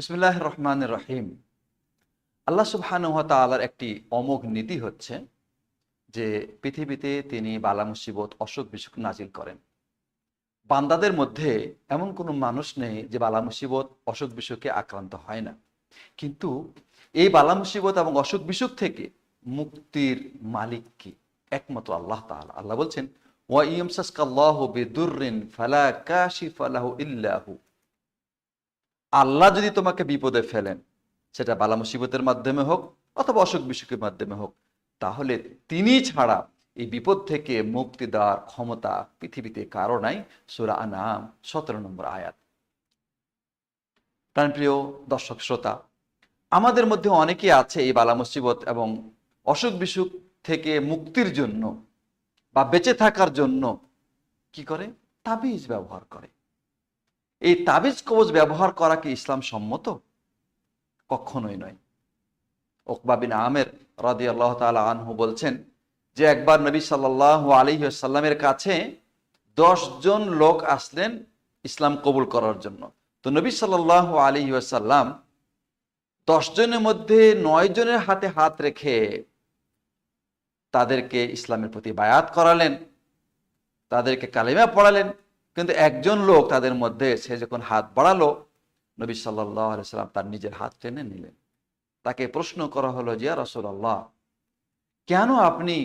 বিসমুল্লাহ রহমান রহিম। আল্লাহ সুবহানুহ তালার একটি অমোঘ নীতি হচ্ছে যে পৃথিবীতে তিনি বালা মুসিবত, অসুখ বিসুখ নাজিল করেন। বান্দাদের মধ্যে এমন কোনো মানুষ নেই যে বালা মুসিবত, অসুখ বিসুখে আক্রান্ত হয় না। কিন্তু এই বালা মুসিবত এবং অসুখ বিসুখ থেকে মুক্তির মালিক কি? একমাত্র আল্লাহ তাআলা। আল্লাহ বলছেন, ওয়া ইয়ামসাসকাল্লাহু বিদুররিন ফালা কাশিফা লাহু ইল্লাহু। আল্লাহ যদি তোমাকে বিপদে ফেলেন, সেটা বালা মুসিবতের মাধ্যমে হোক অথবা অসুখ বিসুখের মাধ্যমে হোক, তাহলে তিনি ছাড়া এই বিপদ থেকে মুক্তি দেওয়ার ক্ষমতা পৃথিবীতে কারও নাই। সুরা আনাম সতেরো নম্বর আয়াত। প্রাণপ্রিয় দর্শক শ্রোতা, আমাদের মধ্যে অনেকে আছে এই বালা মুসিবত এবং অসুখ বিসুখ থেকে মুক্তির জন্য বা বেঁচে থাকার জন্য কি করে? তাবিজ ব্যবহার করে। এই তাবিজ কবজ ব্যবহার করা কি ইসলাম সম্মত? কখনোই নয়। ওকবাবিন আমের রাদি আল্লাহ তালা আনহু বলছেন যে একবার নবী সাল্লাহ আলিহাসাল্লামের কাছে জন লোক আসলেন ইসলাম কবুল করার জন্য। তো নবী সাল্লাহ আলিহাসাল্লাম দশ জনের মধ্যে নয় জনের হাতে হাত রেখে তাদেরকে ইসলামের প্রতি বায়াত করালেন, তাদেরকে কালিমা পড়ালেন কিন্তু একজন লোক তাদের মধ্যে সে যখন হাত বাড়ালো, নবী সাল্লাহ সাল্লাম তার নিজের হাত টেনে নিলেন। তাকে প্রশ্ন করা হলো, জিয়া রসুল্লাহ কেন আপনি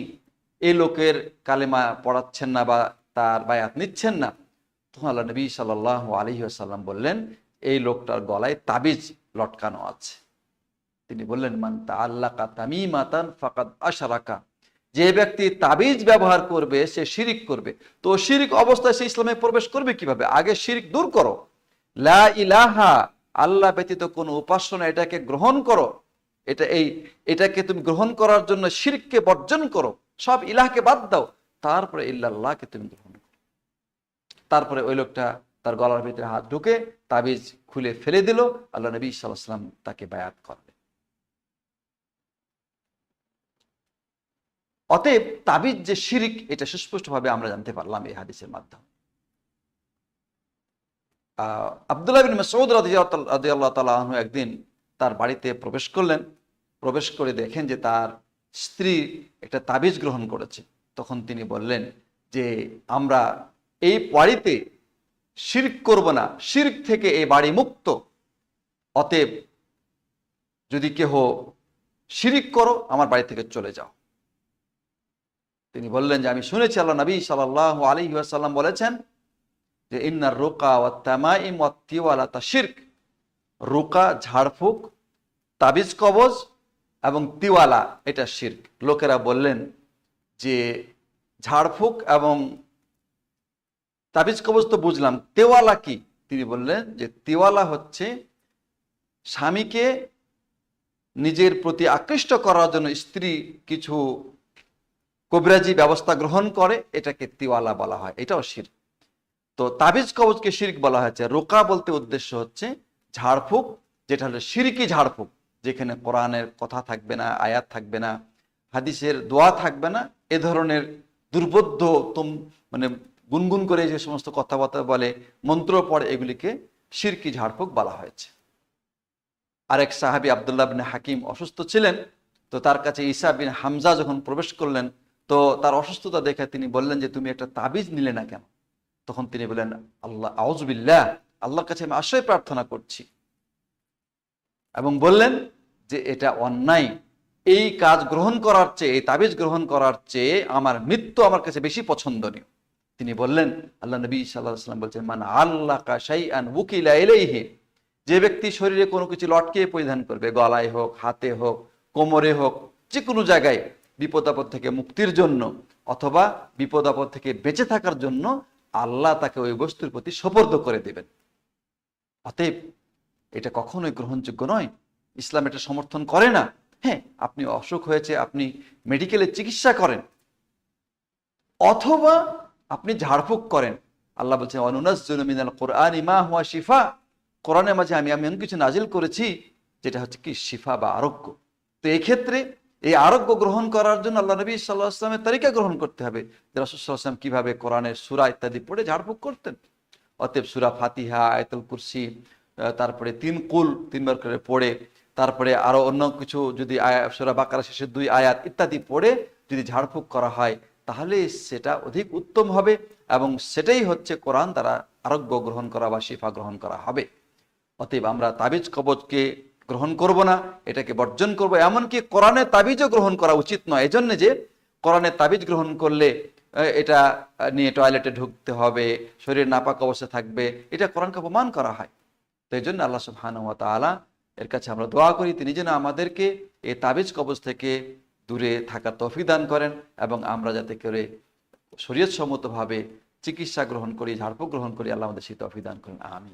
এই লোকের কালেমা পড়াচ্ছেন না বা তার বায়াত নিচ্ছেন না? তখন আল্লাহ নবী সাল্লাহ আলহি আসাল্লাম বললেন, এই লোকটার গলায় তাবিজ লটকানো আছে। তিনি বললেন, মান তা আল্লাহ তামি মাতান ফাকাদ আশারাকা। যে ব্যক্তি তাবিজ ব্যবহার করবে, সে শিরিক করবে। তো শিরিক অবস্থায় সে ইসলামে প্রবেশ করবে কীভাবে? আগে শিরিক দূর করো। লা ইলাহা আল্লাহ ব্যতীত কোনো উপাসনা এটাকে গ্রহণ করো। এটা এই, এটাকে তুমি গ্রহণ করার জন্য শিরককে বর্জন করো। সব ইলাহকে বাদ দাও। তারপরে ইল্লাহকে তুমি গ্রহণ করো। তারপরে ওই লোকটা তার গলার ভিতরে হাত ঢুকে তাবিজ খুলে ফেলে দিল। আল্লাহ নবী সাল্লাম তাকে বায়াত করবে অতএব তাবিজ যে শিরিক, এটা সুস্পষ্টভাবে আমরা জানতে পারলাম এই হাদিসের মাধ্যমে। আবদুল্লাহ বিন মসৌদ রাজি আল্লাহ একদিন তার বাড়িতে প্রবেশ করলেন। প্রবেশ করে দেখেন যে তার স্ত্রী একটা তাবিজ গ্রহণ করেছে। তখন তিনি বললেন যে, আমরা এই বাড়িতে শির্ক করব না। শির্ক থেকে এই বাড়ি মুক্ত। অতএব যদি কেহ শিরিক করো, আমার বাড়ি থেকে চলে যাও। তিনি বললেন যে, আমি শুনেছি আল্লাহ নবী সাল্লাহ আলী সাল্লাম বলেছেন যে ইন্নার রোকা ও তামাইম তিওয়ালা তা শির্ক। রোকা ঝাড়ফুক, তাবিজ কবজ এবং তিওয়ালা, এটা শির্ক। লোকেরা বললেন যে, ঝাড়ফুক এবং তাবিজ কবজ তো বুঝলাম। তেওয়ালা কি? তিনি বললেন যে, তেওয়ালা হচ্ছে স্বামীকে নিজের প্রতি আকৃষ্ট করার জন্য স্ত্রী কিছু কবিরাজি ব্যবস্থা গ্রহণ করে, এটাকে তিওয়ালা বলা হয়। এটাও শির তো তাবিজ কবজকে শিরিক বলা হয়েছে। রোকা বলতে উদ্দেশ্য হচ্ছে ঝাড়ফুক, যেটা হলো শিরকি ঝাড়ফুক, যেখানে কোরআনের কথা থাকবে না, আয়াত থাকবে না, হাদিসের দোয়া থাকবে না, এ ধরনের দুর্বোধ্য তুম মানে গুনগুন করে যে সমস্ত কথাবার্তা বলে, মন্ত্র পড়ে, এগুলিকে শিরকি ঝাড়ফুক বলা হয়েছে। আরেক সাহাবি আবদুল্লাহ বিন হাকিম অসুস্থ ছিলেন, তো তার কাছে ঈসা বিন হামজা যখন প্রবেশ করলেন তো তার অসুস্থতা দেখে তিনি বললেন যে, তুমি একটা তাবিজ নিলে না কেন? তখন তিনি বললেন, আল্লাহ আউজবিল্লাহ আল্লাহর কাছে আমি আশ্রয় প্রার্থনা করছি। এবং বললেন যে, এটা অন্যায়। এই কাজ গ্রহণ করার চেয়ে, এই তাবিজ গ্রহণ করার চেয়ে আমার মৃত্যু আমার কাছে বেশি পছন্দনীয়। তিনি বললেন, আল্লাহ নবী সাল্লাহ সাল্লাম বলছেন, মান আল্লাহ কাশাই আন উকিলা এলেইহে যে ব্যক্তি শরীরে কোনো কিছু লটকে পরিধান করবে, গলায় হোক, হাতে হোক, কোমরে হোক যে কোনো জায়গায় বিপদ আপদ থেকে মুক্তির জন্য অথবা বিপদ আপদ থেকে বেঁচে থাকার জন্য আল্লাহ তাকে ওই বস্তুর প্রতি সোপর্দ করে দেবেন। অতএব এটা কখনোই গ্রহণযোগ্য নয়। ইসলাম এটা সমর্থন করে না। হ্যাঁ আপনি অসুখ হয়েছে, আপনি মেডিকেলে চিকিৎসা করেন। অথবা আপনি ঝাড়ফুঁক করেন। আল্লাহ বলছেন অনুনাজমিনাল কোরআন ইমা হুয়া শিফা। কোরআনের মাঝে আমি আমি এমন কিছু নাজিল করেছি, যেটা হচ্ছে কি, শিফা বা আরোগ্য। তো এক্ষেত্রে এই আরোগ্য গ্রহণ করার জন্য আল্লাহ নবী সাল্লাহ আসলামের তালিকা গ্রহণ করতে হবে। রসুলাম কীভাবে কোরআনের সুরা ইত্যাদি পড়ে ঝাড়ফুঁক করতেন। অতএব সুরা ফাতিহা, আয়তুল কুরসি তারপরে তিন কুল তিনবার করে পড়ে, তারপরে আরও অন্য কিছু যদি সূরা বাকারা শেষের দুই আয়াত ইত্যাদি পড়ে যদি ঝাড়ফুঁক করা হয়, তাহলে সেটা অধিক উত্তম হবে এবং সেটাই হচ্ছে কোরআন দ্বারা আরোগ্য গ্রহণ করা বা শিফা গ্রহণ করা হবে। অতএব আমরা তাবিজ কবজকে গ্রহণ করব না, এটাকে বর্জন করব। এমনকি কোরআনে তাবিজও গ্রহণ করা উচিত নয়। এজন্য যে কোরআনে তাবিজ গ্রহণ করলে এটা নিয়ে টয়লেটে ঢুকতে হবে, শরীর নাপাক অবস্থা থাকবে, এটা কোরআনকে অপমান করা হয়। তো এই জন্য আল্লাহ সুবহানাহু ওয়া তাআলা এর কাছে আমরা দোয়া করি, তিনি যেন আমাদেরকে এই তাবিজ কবজ থেকে দূরে থাকার তৌফিক দান করেন এবং আমরা যাতে করে শরীয়ত সম্মতভাবে চিকিৎসা গ্রহণ করি, ঝাড়ফুঁক গ্রহণ করি, আল্লাহ আমাদের সেই তৌফিক দান করেন। আমি